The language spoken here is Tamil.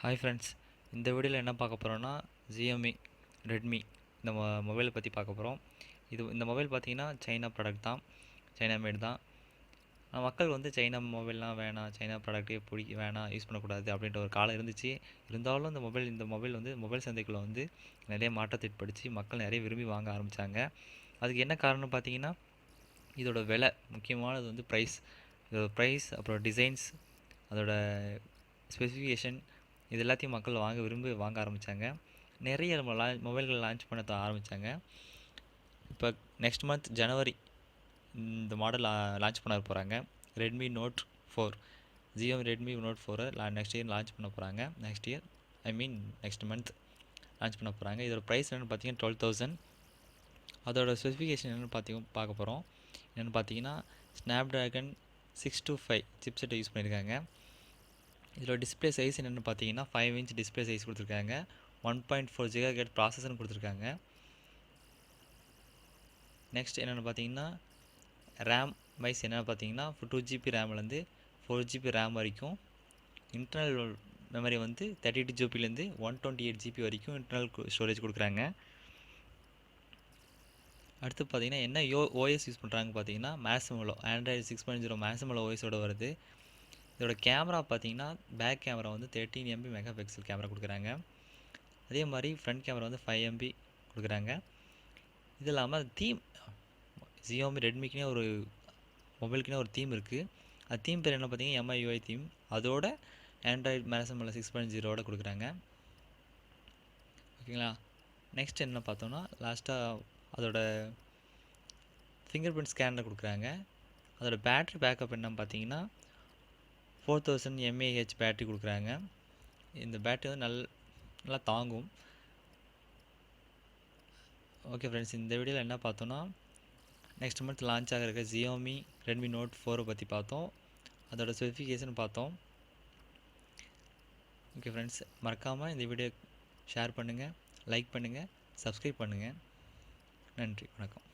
ஹாய் ஃப்ரெண்ட்ஸ் இந்த வீடியோவில் என்ன பார்க்க போகிறோன்னா ஜியோமி ரெட்மி இந்த மொ மொபைலை பற்றி பார்க்க போகிறோம் இது இந்த மொபைல் பார்த்தீங்கன்னா சைனா ப்ராடக்ட் தான். சைனா மேட் தான். மக்கள் வந்து சைனா மொபைல்லாம் வேணாம் சைனா ப்ராடக்ட்டே பிடிக்க வேணாம் யூஸ் பண்ணக்கூடாது அப்படின்ற ஒரு காலம் இருந்துச்சு. இருந்தாலும் இந்த மொபைல் இந்த மொபைல் வந்து மொபைல் சந்தைக்குள்ளே வந்து நிறைய மாற்றத்தை ஏற்படுத்தி மக்கள் நிறைய விரும்பி வாங்க ஆரம்பித்தாங்க அதுக்கு என்ன காரணம் பார்த்தீங்கன்னா இதோட விலை முக்கியமானது வந்து ப்ரைஸ் இதோட ப்ரைஸ் அப்புறம் டிசைன்ஸ் அதோட ஸ்பெசிஃபிகேஷன் இது எல்லாத்தையும் மக்கள் வாங்க விரும்பி வாங்க ஆரம்பித்தாங்க நிறைய லா மொபைல்கள் லான்ச் பண்ண ஆரம்பித்தாங்க இப்போ நெக்ஸ்ட் மந்த் ஜனவரி இந்த மாடல் லான்ச் பண்ண போகிறாங்க Redmi note four Jio Redmi note ஃபோரை லா நெக்ஸ்ட் இயர் லான்ச் பண்ண போகிறாங்க next year I mean next month launch பண்ண போகிறாங்க இதோட ப்ரைஸ் என்னென்னு பார்த்தீங்கன்னா டுவெல் தௌசண்ட் அதோட ஸ்பெசிஃபிகேஷன் என்னென்னு பார்த்தி பார்க்க போகிறோம் என்னென்னு பார்த்தீங்கன்னா ஸ்னாப்ட்ராகன் சிக்ஸ் டூ ஃபைவ் சிப்செட்டை யூஸ் பண்ணியிருக்காங்க இதில் டிஸ்ப்ளே சைஸ் என்னென்னு பார்த்தீங்கன்னா ஃபைவ் இன்ச் டிஸ்ப்ளே சைஸ் கொடுத்துருக்காங்க. One point four gigahertz ப்ராசஸர்னு கொடுத்துருக்காங்க. நெக்ஸ்ட் என்னென்னு பார்த்தீங்கன்னா ரேம் வைஸ் என்னென்னு பார்த்தீங்கன்னா டூ ஜிபி ரேம்லேருந்து ஃபோர் ஜிபி ரேம் வரைக்கும் இன்டர்னல் மெமரி வந்து தேர்ட்டி டூ ஜிபிலேருந்து ஒன் டுவெண்ட்டி எயிட் ஜிபி வரைக்கும் இன்டர்னல் ஸ்டோரேஜ் கொடுக்குறாங்க. அடுத்து பார்த்தீங்கன்னா என்ன யோ ஓஎஸ் யூஸ் பண்ணுறாங்க பார்த்தீங்கன்னா Marshmallow Android six point zero Marshmallow ஓஎஸோட வருது. இதோட கேமரா பார்த்தீங்கன்னா பேக் கேமரா வந்து thirteen MP megapixel camera கொடுக்குறாங்க. அதே மாதிரி ஃப்ரண்ட் கேமரா வந்து ஃபைவ் எம்பி கொடுக்குறாங்க. இது இல்லாமல் தீம் ஜியோமி ரெட்மிக்குனே ஒரு மொபைலுக்குனே ஒரு தீம் இருக்குது அது தீம் பேர் என்ன பார்த்தீங்கன்னா எம்ஐயூஐ தீம் அதோட ஆண்ட்ராய்டு மேசமலோ சிக்ஸ் பாயிண்ட் ஜீரோட கொடுக்குறாங்க. ஓகேங்களா? நெக்ஸ்ட் என்ன பார்த்தோம்னா லாஸ்ட்டாக அதோட ஃபிங்கர் பிரிண்ட் ஸ்கேனில் கொடுக்குறாங்க. அதோட பேட்ரி பேக்கப் என்னன்னு பார்த்தீங்கன்னா ஃபோர் தௌசண்ட் எம்ஏஹெச் பேட்ரி கொடுக்குறாங்க. இந்த பேட்ரி வந்து நல் நல்லா தாங்கும். ஓகே ஃப்ரெண்ட்ஸ் இந்த வீடியோவில் என்ன பார்த்தோன்னா நெக்ஸ்ட் மந்த் லான்ச் ஆகிருக்க ஜியோமி ரெட்மி நோட் ஃபோரை பற்றி பார்த்தோம். அதோட ஸ்பெசிஃபிகேஷன் பார்த்தோம். ஓகே ஃப்ரெண்ட்ஸ் மறக்காமல் இந்த வீடியோ ஷேர் பண்ணுங்கள் லைக் பண்ணுங்கள் சப்ஸ்கிரைப் பண்ணுங்கள் நன்றி வணக்கம்.